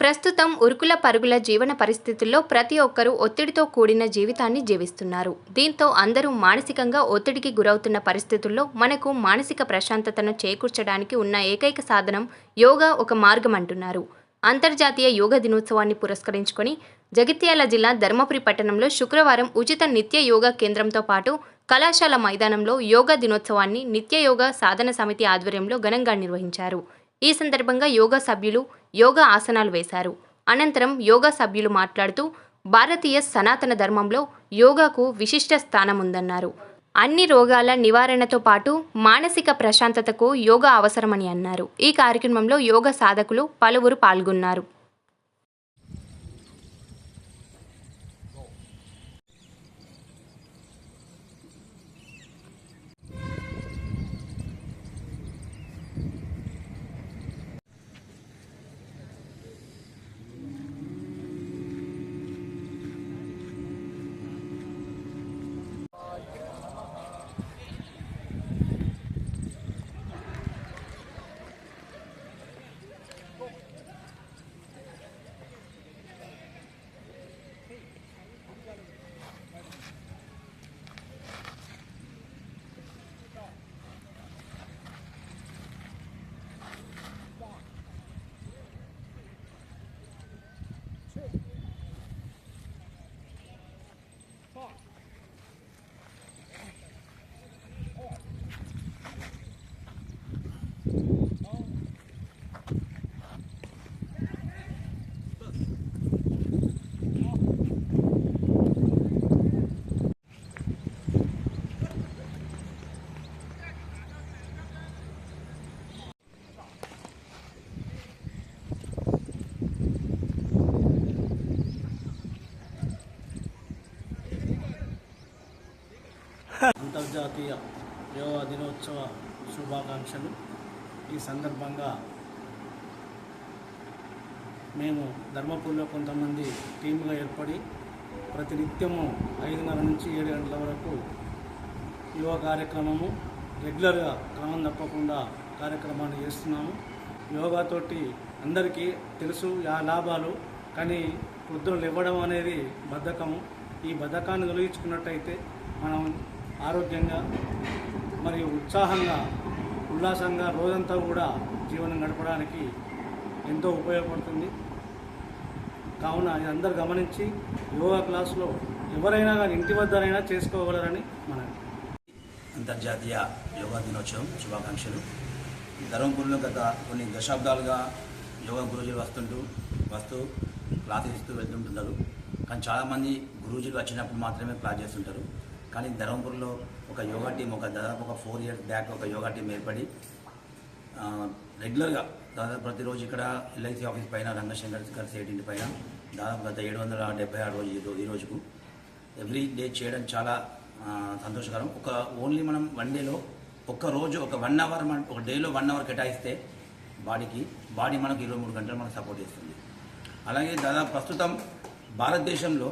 ప్రస్తుతం ఉరుకుల పరుగుల జీవన పరిస్థితుల్లో ప్రతి ఒక్కరూ ఒత్తిడితో కూడిన జీవితాన్ని జీవిస్తున్నారు. దీంతో అందరూ మానసికంగా ఒత్తిడికి గురవుతున్న పరిస్థితుల్లో మనకు మానసిక ప్రశాంతతను చేకూర్చడానికి ఉన్న ఏకైక సాధనం యోగా ఒక మార్గం అంటున్నారు. అంతర్జాతీయ యోగా దినోత్సవాన్ని పురస్కరించుకొని జగిత్యాల జిల్లా ధర్మపురి పట్టణంలో శుక్రవారం ఉచిత నిత్య యోగా కేంద్రంతో పాటు కళాశాల మైదానంలో యోగా దినోత్సవాన్ని నిత్య యోగా సాధన సమితి ఆధ్వర్యంలో ఘనంగా నిర్వహించారు. ఈ సందర్భంగా యోగా సభ్యులు యోగా ఆసనాలు వేశారు. అనంతరం యోగా సభ్యులు మాట్లాడుతూ భారతీయ సనాతన ధర్మంలో యోగాకు విశిష్ట స్థానం ఉందన్నారు అన్ని రోగాల నివారణతో పాటు మానసిక ప్రశాంతతకు యోగా అవసరమని అన్నారు. ఈ కార్యక్రమంలో యోగా సాధకులు పలువురు పాల్గొన్నారు. అంతర్జాతీయ యోగా దినోత్సవ శుభాకాంక్షలు. ఈ సందర్భంగా మేము ధర్మపూర్లో కొంతమంది టీముగా ఏర్పడి ప్రతినిత్యము ఐదున్నర నుంచి ఏడు గంటల వరకు యోగా కార్యక్రమము రెగ్యులర్గా క్రమం తప్పకుండా కార్యక్రమాన్ని చేస్తున్నాము. యోగాతోటి అందరికీ తెలుసు ఆ లాభాలు కానీ వృద్ధులు ఇవ్వడం అనేది బద్ధకము. ఈ బద్ధకాన్ని తొలగించుకున్నట్టయితే మనం ఆరోగ్యంగా మరియు ఉత్సాహంగా ఉల్లాసంగా రోజంతా కూడా జీవనం గడపడానికి ఎంతో ఉపయోగపడుతుంది. కావున ఇది అందరు గమనించి యోగా క్లాసులో ఎవరైనా కానీ ఇంటి వద్దనైనా చేసుకోగలరని మన అంతర్జాతీయ యోగా దినోత్సవం శుభాకాంక్షలు. ధర్మపూర్లో గత కొన్ని దశాబ్దాలుగా యోగా గురూజీలు వస్తుంటూ వస్తూ క్లాసులు ఇస్తూ వెళ్తుంటున్నారు. కానీ చాలామంది గురూజీలు వచ్చినప్పుడు మాత్రమే క్లాస్ చేస్తుంటారు. కానీ ధర్మపురిలో ఒక యోగా టీం ఒక దాదాపు ఒక ఫోర్ ఇయర్స్ బ్యాక్ ఒక యోగా టీం ఏర్పడి రెగ్యులర్గా దాదాపు ప్రతిరోజు ఇక్కడ ఎల్ఐసి ఆఫీస్ పైన రంగశంకర్ గారి సేటింటి పైన దాదాపు గత ఏడు వందల డెబ్బై ఆరు రోజు ఈ రోజుకు ఎవ్రీ డే చేయడం చాలా సంతోషకరం. ఒక ఓన్లీ మనం వన్ డేలో ఒక్క రోజు ఒక వన్ అవర్ మన ఒక డేలో వన్ అవర్ కేటాయిస్తే బాడీకి బాడీ మనకు ఇరవై మూడు గంటలు మనకు సపోర్ట్ చేస్తుంది. అలాగే దాదాపు ప్రస్తుతం భారతదేశంలో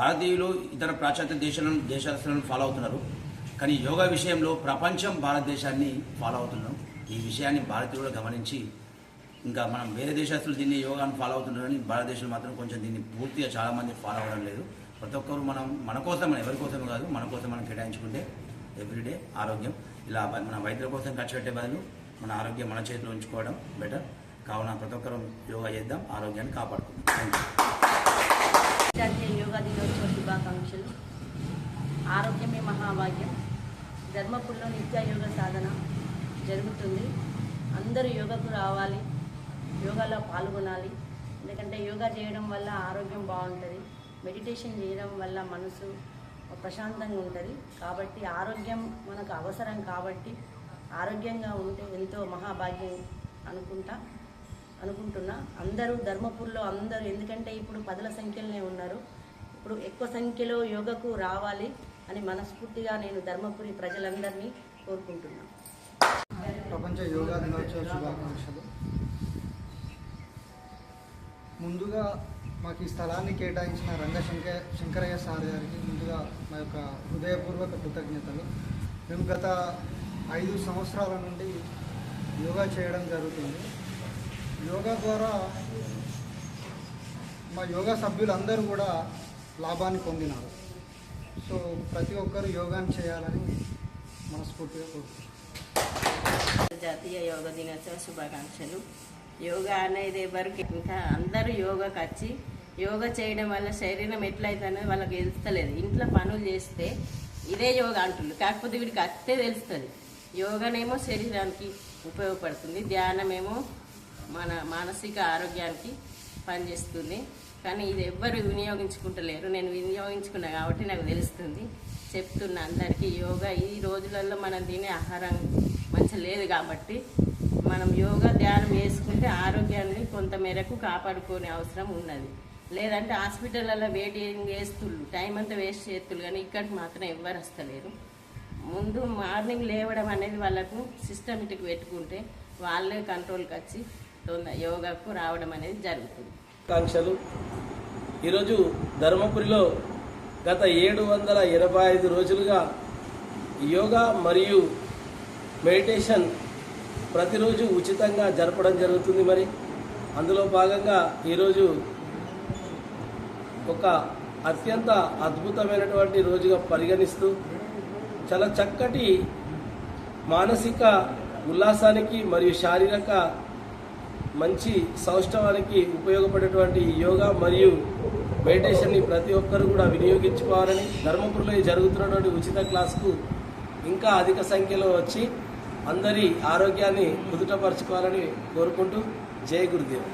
భారతీయులు ఇతర పాశ్చాత్య దేశాలను దేశాలను ఫాలో అవుతున్నారు. కానీ యోగా విషయంలో ప్రపంచం భారతదేశాన్ని ఫాలో అవుతున్నాం ఈ విషయాన్ని భారతీయులు గమనించి ఇంకా మనం వేరే దేశస్తులు దీన్ని యోగాను ఫాలో అవుతున్నారు కానీ భారతదేశంలో మాత్రం కొంచెం దీన్ని పూర్తిగా చాలామంది ఫాలో అవ్వడం లేదు. ప్రతి ఒక్కరు మనం మన కోసం మనం ఎవరి కోసం కాదు మన కోసం మనం కేటాయించుకుంటే ఎవ్రీడే ఆరోగ్యం. ఇలా మన వైద్యుల కోసం ఖర్చు పెట్టే బదులు మన ఆరోగ్యం మన చేతిలో ఉంచుకోవడం బెటర్ కావున ప్రతి ఒక్కరం యోగా చేద్దాం ఆరోగ్యాన్ని కాపాడుకుందాం. థ్యాంక్ యూ జాతీయ యోగా దినోత్సవ శుభాకాంక్షలు. ఆరోగ్యమే మహాభాగ్యం. ధర్మపురంలో నిత్య యోగ సాధన జరుగుతుంది. అందరూ యోగాకు రావాలి యోగాలో పాల్గొనాలి. ఎందుకంటే యోగా చేయడం వల్ల ఆరోగ్యం బాగుంటుంది. మెడిటేషన్ చేయడం వల్ల మనసు ప్రశాంతంగా ఉంటుంది. కాబట్టి ఆరోగ్యం మనకు అవసరం కాబట్టి ఆరోగ్యంగా ఉంటే ఎంతో మహాభాగ్యం అనుకుంటా. అనుకుంటున్నా. అందరూ ధర్మపూర్లో అందరూ ఎందుకంటే ఇప్పుడు పదుల సంఖ్యలోనే ఉన్నారు. ఇప్పుడు ఎక్కువ సంఖ్యలో యోగకు రావాలి అని మనస్ఫూర్తిగా నేను ధర్మపురి ప్రజలందరినీ కోరుకుంటున్నాను ప్రపంచ యోగా దినోత్సవ శుభాకాంక్షలు. ముందుగా మాకు ఈ స్థలాన్ని కేటాయించిన రంగశంక శంకరయ్య సార్ గారికి ముందుగా మా యొక్క హృదయపూర్వక కృతజ్ఞతలు. మేము గత ఐదు సంవత్సరాల నుండి యోగా చేయడం జరుగుతుంది. యోగా ద్వారా మా యోగా సభ్యులందరూ కూడా లాభాన్ని పొందినారు. సో ప్రతి ఒక్కరు యోగాని చేయాలని మనస్ఫూర్తిగా కోరుకుంటున్నాను. జాతీయ యోగా దినోత్సవ శుభాకాంక్షలు. యోగా అనేది ఎవరికి ఇంకా అందరూ యోగాకి వచ్చి యోగా చేయడం వల్ల శరీరం ఎట్లయితే వాళ్ళకి తెలుస్తలేదు. ఇంట్లో పనులు చేస్తే ఇదే యోగా అంటుంది కాకపోతే వీడికి అత్తే తెలుస్తుంది. యోగానేమో శరీరానికి ఉపయోగపడుతుంది. ధ్యానమేమో మన మానసిక ఆరోగ్యానికి పనిచేస్తుంది. కానీ ఇది ఎవ్వరు వినియోగించుకుంటలేరు. నేను వినియోగించుకున్నా కాబట్టి నాకు తెలుస్తుంది. చెప్తున్నా అందరికీ యోగా ఈ రోజులలో మనం తినే ఆహారం మంచి లేదు కాబట్టి మనం యోగా ధ్యానం చేసుకుంటే ఆరోగ్యాన్ని కొంత మేరకు కాపాడుకునే అవసరం ఉన్నది. లేదంటే హాస్పిటల్లో వెయిటింగ్ చేస్తుళ్ళు టైం అంతా వేస్ట్ చేస్తుళ్ళు కానీ ఇక్కడికి మాత్రం ఎవ్వరు వస్తలేరు. ముందు మార్నింగ్ లేవడం అనేది వాళ్ళకు సిస్టమేటిక్ పెట్టుకుంటే వాళ్ళే కంట్రోల్కి వచ్చి యోగాకు రావడం అనేది జరుగుతుంది. ఆకాంక్షలు. ఈరోజు ధర్మపురిలో గత ఏడు వందల ఎనభై ఐదు రోజులుగా యోగా మరియు మెడిటేషన్ ప్రతిరోజు ఉచితంగా జరపడం జరుగుతుంది మరి. అందులో భాగంగా ఈరోజు ఒక అత్యంత అద్భుతమైనటువంటి రోజుగా పరిగణిస్తూ చాలా చక్కటి మానసిక ఉల్లాసానికి మరియు శారీరక మంచి సౌష్ఠవానికి ఉపయోగపడేటువంటి యోగా మరియు మెడిటేషన్ని ప్రతి ఒక్కరు కూడా వినియోగించుకోవాలని ధర్మపురిలో జరుగుతున్నటువంటి ఉచిత క్లాస్కు ఇంకా అధిక సంఖ్యలో వచ్చి అందరి ఆరోగ్యాన్ని కుదుటపరచుకోవాలని కోరుకుంటూ జయ గురుదేవ్.